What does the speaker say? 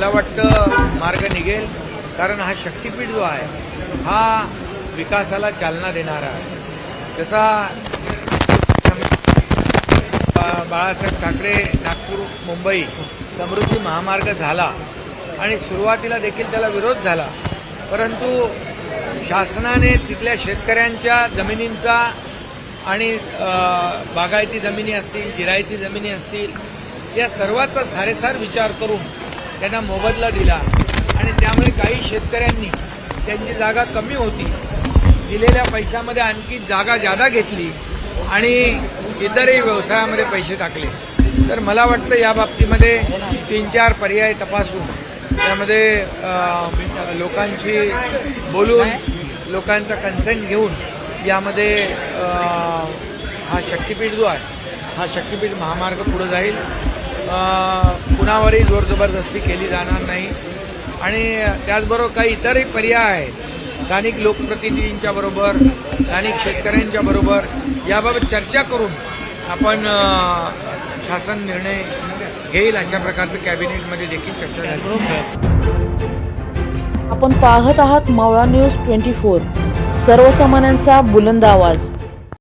मला वाटतं मार्ग निघेल कारण हा शक्तीपीठ जो आहे हा विकासाला चालना देणारा आहे. जसा बा- बाळासाहेब ठाकरे नागपूर मुंबई समृद्धी महामार्ग झाला आणि सुरुवातीला देखील त्याला विरोध झाला. परंतु शासनाने तिथल्या शेतकऱ्यांच्या जमिनींचा आणि बागायती जमिनी असतील जिरायती जमिनी असतील या सर्वाचा सारेसार विचार करून त्यांना मोबदला दिला. आणि त्यामुळे काही शेतकऱ्यांनी त्यांची जागा कमी होती. दिलेल्या पैशामध्ये आणखी जागा जादा घेतली आणि इतरही व्यवसायामध्ये पैसे टाकले. तर मला वाटतं या बाबतीमध्ये तीन चार पर्याय तपासून त्यामध्ये लोकांशी बोलून लोकांचा कन्सेंट घेऊन यामध्ये हा शक्तीपीठ जो आहे हा शक्तीपीठ महामार्ग पुढे जाईल. कुणावरही जोर जबरदस्ती केली जाणार नाही. आणि त्याचबरोबर काही इतरही पर्याय आहेत. स्थानिक लोकप्रतिनिधींच्या बरोबर स्थानिक शेतकऱ्यांच्या बरोबर याबाबत चर्चा करून आपण शासन निर्णय घेईल अशा प्रकारचं कॅबिनेटमध्ये देखील चर्चा झाली. आपण पाहत आहात मावळा न्यूज ट्वेंटी फोर. सर्वसामान्यांचा बुलंद आवाज.